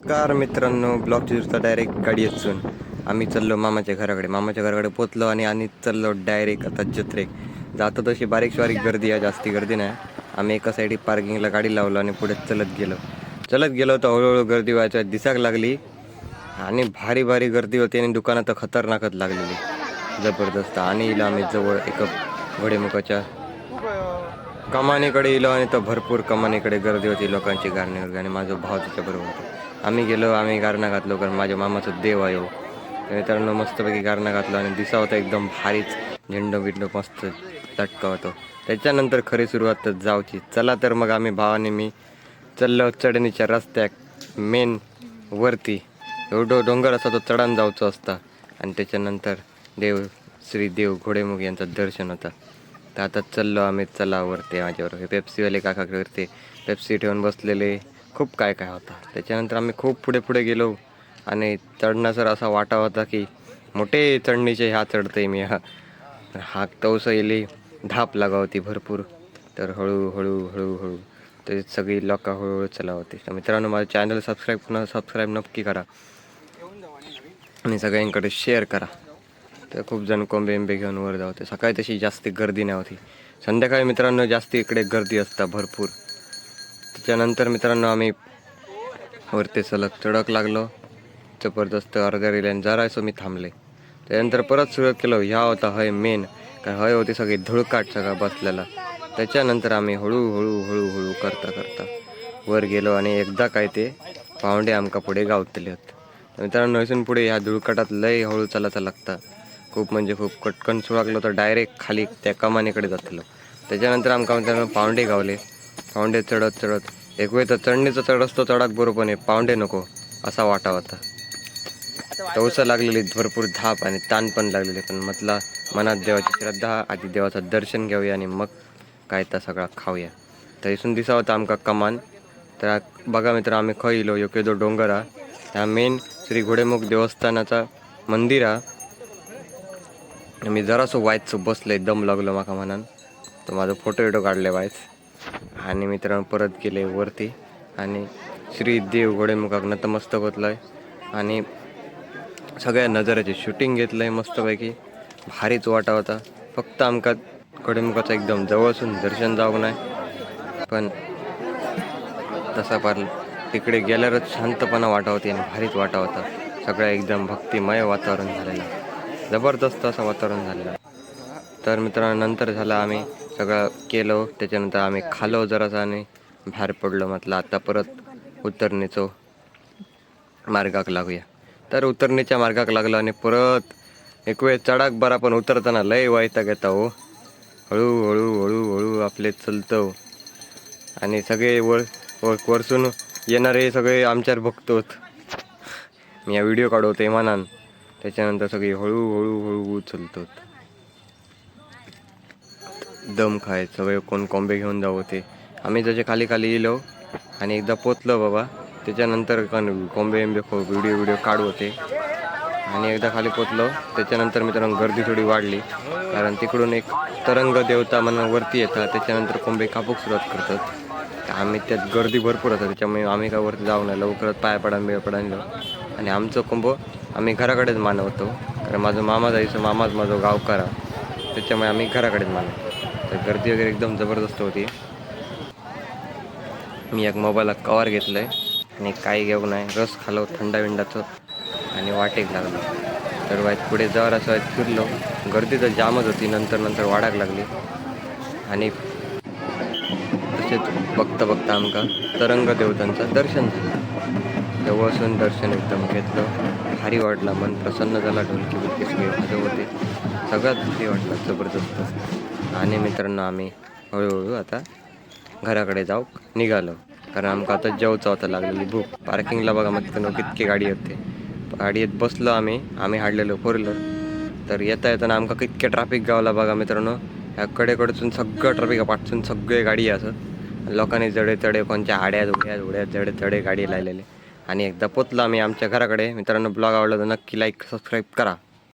नमस्कार मित्रांनो block चिरचा direct गाडी असून आम्ही चाललो मामाच्या घराकडे. मामाच्या घराकडे पोचलो आणि आणि चाललो डायरेक्ट आता जत्रेक. जातो तशी बारीक बारीक गर्दी आहे जास्ती गर्दी नाही. आम्ही एका साईडी पार्किंगला गाडी लावलो आणि पुढे चलत गेलो. चलत गेलो तर हळूहळू गर्दी व्हायच्या दिसाक लागली. आणि भारी भारी गर्दी होती आणि दुकानात तर खतरनाकच लागलेली. जबरदस्त. आणि आम्ही जवळ एका घोडेमुखाच्या कमानीकडे इलो आणि तर भरपूर कमानीकडे गर्दी होती लोकांची गारणीवर आणि माझा भाव त्याच्याबरोबर होता. आम्ही गेलो आम्ही गारणं घातलो कारण माझ्या मामाचं देव आहे हो. तर मित्रांनो मस्तपैकी गारणं घातलं आणि दिसा होता एकदम भारीच. झेंडो बिंडो मस्त चटका होतो. त्याच्यानंतर खरी सुरुवात तर जावची. चला तर मग आम्ही भावाने मी चढलो चढणीच्या रस्त्याक मेन वरती. एवढं डोंगर असा तो चढान जाऊचो असता. आणि त्याच्यानंतर देव श्री देव घोडेमुख यांचं दर्शन होतं. तर आता चाललो आम्ही चलावरती माझ्यावर हे पेप्सीवाले काका करते. पेप्सी ठेवून बसलेले. खूप काय काय होता. त्याच्यानंतर आम्ही खूप पुढे पुढे गेलो. आणि चढण्यासर असा वाटा होता की मोठे चढणीचे ह्या चढते मी. हा हा तवस येली. धाप लागा होती भरपूर. तर हळूहळू हळूहळू तर ते सगळी लोक हळूहळू चला होती तर मित्रांनो माझं चॅनल सबस्क्राईब पुन्हा सबस्क्राईब नक्की करा. आणि सगळ्यांकडे शेअर करा. तर खूप जण कोंबे बिंबे घेऊन वर जावते सकाळी तशी जास्त गर्दी नाही होती संध्याकाळी मित्रांनो जास्त इकडे गर्दी असता भरपूर. त्याच्यानंतर मित्रांनो आम्ही वरती सलग चढक लागलो. जबरदस्त अर्ध्या रेल्यान जरायचो मी थांबले. त्यानंतर परत सुरुवात केलं. ह्या होता हय मेन काय हय होती सगळी धुळकाट सगळा बसलेला. त्याच्यानंतर आम्ही हळूहळू हळूहळू करता करता वर गेलो आणि एकदा काय ते पाहुंडे आमका पुढे गावतले होते. मित्रांनो इथून पुढे ह्या धुळकाटात लय हळू चालायचा लागता. खूप म्हणजे खूप कटकन सुळाकलो तर डायरेक्ट खाली त्या कमानीकडे जातलो. त्याच्यानंतर आमकां मित्रांनो पावंडे गावले. पावंडे चढत चढत. एक वेळ तर चढणीचं चढ असतो चढाक बरोबर आहे पावंडे नको असा वाटा होता. तवस लागलेली भरपूर धाप आणि ताण पण लागलेले पण म्हटला मनात देवाची श्रद्धा आधी देवाचं दर्शन घेऊया आणि मग काय तर सगळा खाऊया. तर इथून दिसा होता आमका कमान. तर बघा मित्र आम्ही खंय इलो योग्य जो डोंगर. हा ह्या मेन श्री घोडेमुख देवस्थानाचा मंदिर हा. मी जरासो वायच बसले दम लागलो माका म्हणान. तर माझा फोटो विटो काढले वायच आणि मित्रांनो परत गेले वरती. आणि श्री देव घोडेमुखाक नतमस्तक होतलंय आणि सगळ्या नजराचे शूटिंग घेतलंय मस्तपैकी. भारीच वाटा होता. फक्त आमका घोडेमुखाचं एकदम जवळसून दर्शन जाऊ नाही पण तसा पार तिकडे गेल्यावरच शांतपणा वाटा होती आणि भारीच वाटा होता. सगळं एकदम भक्तिमय वातावरण झालेलं. जबरदस्त असं वातावरण झालेलं तर मित्रांनो नंतर झालं आम्ही सगळं केलं. त्याच्यानंतर आम्ही खालो जरासं आणि बाहेर पडलो. म्हटलं आता परत उतरणीचो मार्गाक लागूया. तर उतरणीच्या मार्गाक लागलो आणि परत एक वेळ चढाक बरा पण उतरताना लय वायता घेता हो. हळूहळू हळूहळू आपले चलतो. आणि सगळे वर वर- वरसून येणारे सगळे आमच्यावर बघतोत. मी या व्हिडिओ काढवतो मानान त्याच्यानंतर सगळे हळूहळू हळू हळू उचलतात दम खाय सगळे कोण कोंबे घेऊन जाऊ होते आम्ही जसे खाली खाली येलो आणि एकदा पोचलो बाबा. त्याच्यानंतर कॉम्बे कोंबे खो व्हिडिओ व्हिडिओ काढू होते. आणि एकदा खाली पोचलो. त्याच्यानंतर मित्रांनो गर्दी थोडी वाढली. कारण तिकडून एक तरंग देवता म्हणून वरती येतात. त्याच्यानंतर कोंबे कापूक सुरुवात करतात. आम्ही त्यात गर्दी भरपूर होतात त्याच्यामुळे आम्ही काय वरती जाऊ नाही. लवकरच पाय पडान बिळ पडा आणि आमचं कुंभ आम्ही घराकडेच मानवतो. कारण माझं मामा जायचं मामाच माझं गावकारा त्याच्यामुळे आम्ही घराकडेच मानवतो. तर गर्दी वगैरे एकदम जबरदस्त होती. मी एक मोबाईलला कवर घेतलं आहे आणि काही घेऊ नाही रस खालो थंडा विंडाचं. आणि वाटेक लागलो. तर वाईट पुढे जवळ असं वाईट फिरलो. गर्दी तर जामच होती. नंतर नंतर वाढायला लागली. आणि तसेच बघता बघता आमका तरंग देवतांचं दर्शन झालं. जवळसून दर्शन एकदम घेतलं. भारी वाटला मन प्रसन्न झाला ढोलकी बिलकी सगळे वाजव होते. सगळ्यात भारी वाटलं जबरदस्त. आणि मित्रांनो आम्ही हळूहळू आता घराकडे जाऊ निघालो. कारण आमका आता जेवचा होता लागलेली भूक. पार्किंगला बघा मग तिथं कितके गाडी होते गाडीत बसलो आम्ही आम्ही हाडलेलो फोर व्हीलर. तर येता येताना आमका कितके ट्रॅफिक गावला बघा मित्रांनो. ह्या कडेकडसून सगळं ट्रॅफिक पाठसून सगळे गाडी असं. लोकांनी जडे तडे कोणच्या आड्या उड्या उड्या जडे तडे गाडी लायलेले. आणि एकदा पोचलो आम्ही आमच्या घराकडे. मित्रांनो ब्लॉग आवडला तर नक्की लाईक सबस्क्राईब करा.